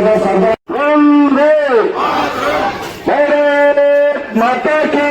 ਦਾ ਸਰਦਾਰ ਵੰਦੇ ਭਾਰਤ ਮਾਤਾ ਕੀ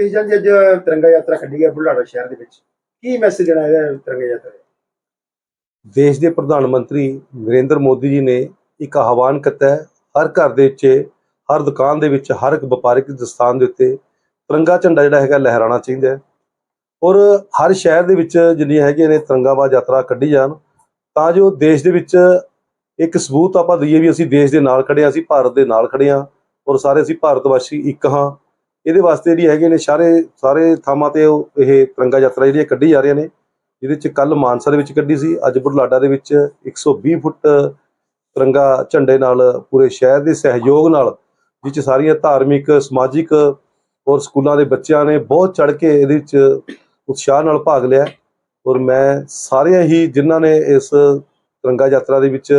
ਰਕੇਸ਼ ਜੀ ਅੱਜ ਤਿਰੰਗਾ ਯਾਤਰਾ ਕੱਢੀ ਹੈ ਬੁਢਲਾਡਾ ਸ਼ਹਿਰ ਦੇ ਵਿੱਚ? ਕੀ ਮੈਸੇਜ ਦੇਣਾ ਹੈ ਤਿਰੰਗਾ ਯਾਤਰਾ ਦੇਸ਼ ਦੇ ਪ੍ਰਧਾਨ ਮੰਤਰੀ ਨਰਿੰਦਰ ਮੋਦੀ ਜੀ ਨੇ ਇੱਕ ਆਹਵਾਨ ਕੀਤਾ ਹੈ, ਹਰ ਘਰ ਦੇ ਵਿੱਚ, ਹਰ ਦੁਕਾਨ ਦੇ ਵਿੱਚ, ਹਰ ਇੱਕ ਵਪਾਰਿਕ ਸਥਾਨ ਦੇ ਉੱਤੇ ਤਿਰੰਗਾ ਝੰਡਾ ਜਿਹੜਾ ਹੈਗਾ ਲਹਿਰਾਣਾ ਚਾਹੀਦਾ ਹੈ। ਔਰ ਹਰ ਸ਼ਹਿਰ ਦੇ ਵਿੱਚ ਜਿੰਨੀਆਂ ਹੈਗੀਆਂ ਨੇ ਤਿਰੰਗਾਬਾਦ ਯਾਤਰਾ ਕੱਢੀ ਜਾਣ, ਤਾਂ ਜੋ ਦੇਸ਼ ਦੇ ਵਿੱਚ ਇੱਕ ਸਬੂਤ ਆਪਾਂ ਦਈਏ ਵੀ ਅਸੀਂ ਦੇਸ਼ ਦੇ ਨਾਲ ਖੜੇ ਹਾਂ, ਅਸੀਂ ਭਾਰਤ ਦੇ ਨਾਲ ਖੜੇ ਹਾਂ, ਔਰ ਸਾਰੇ ਅਸੀਂ ਭਾਰਤ ਵਾਸੀ ਇੱਕ ਹਾਂ। ਇਹਦੇ ਵਾਸਤੇ ਜਿਹੜੀ ਹੈਗੇ ਨੇ ਸਾਰੇ ਸਾਰੇ ਥਾਵਾਂ ਤੇ ਉਹ ਇਹ ਤਿਰੰਗਾ ਯਾਤਰਾ ਜਿਹੜੀਆਂ ਕੱਢੀ ਜਾ ਰਹੀਆਂ ਨੇ। ਜਿਹਦੇ ਚ ਕੱਲ ਮਾਨਸਾ ਦੇ ਵਿੱਚ ਕੱਢੀ ਸੀ, ਅੱਜ ਬੁਢਲਾਡਾ ਦੇ ਵਿੱਚ 120 ਫੁੱਟ ਤਿਰੰਗਾ ਝੰਡੇ ਨਾਲ ਪੂਰੇ ਸ਼ਹਿਰ ਦੇ ਸਹਿਯੋਗ ਨਾਲ ਜਿਸ ਚ ਸਾਰੀਆਂ ਧਾਰਮਿਕ, ਸਮਾਜਿਕ ਔਰ ਸਕੂਲਾਂ ਦੇ ਬੱਚਿਆਂ ਨੇ ਬਹੁਤ ਚੜ ਕੇ ਇਹਦੇ ਵਿੱਚ ਉਤਸ਼ਾਹ ਨਾਲ ਭਾਗ ਲਿਆ। ਔਰ ਮੈਂ ਸਾਰਿਆਂ ਹੀ ਜਿਨ੍ਹਾਂ ਨੇ ਇਸ ਤਿਰੰਗਾ ਯਾਤਰਾ ਦੇ ਵਿੱਚ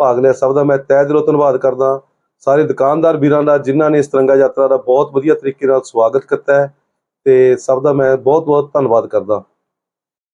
ਭਾਗ ਲਿਆ, ਸਭ ਦਾ ਮੈਂ ਤਹਿ ਦਿਲੋਂ ਧੰਨਵਾਦ ਕਰਦਾ। ਸਾਰੇ ਦੁਕਾਨਦਾਰ ਵੀਰਾਂ ਦਾ, ਜਿਨ੍ਹਾਂ ਨੇ ਇਸ ਤਿਰੰਗਾ ਯਾਤਰਾ ਦਾ ਬਹੁਤ ਵਧੀਆ ਤਰੀਕੇ ਨਾਲ ਸਵਾਗਤ ਕੀਤਾ ਹੈ ਤੇ ਸਭ ਦਾ ਮੈਂ ਬਹੁਤ ਬਹੁਤ ਧੰਨਵਾਦ ਕਰਦਾ।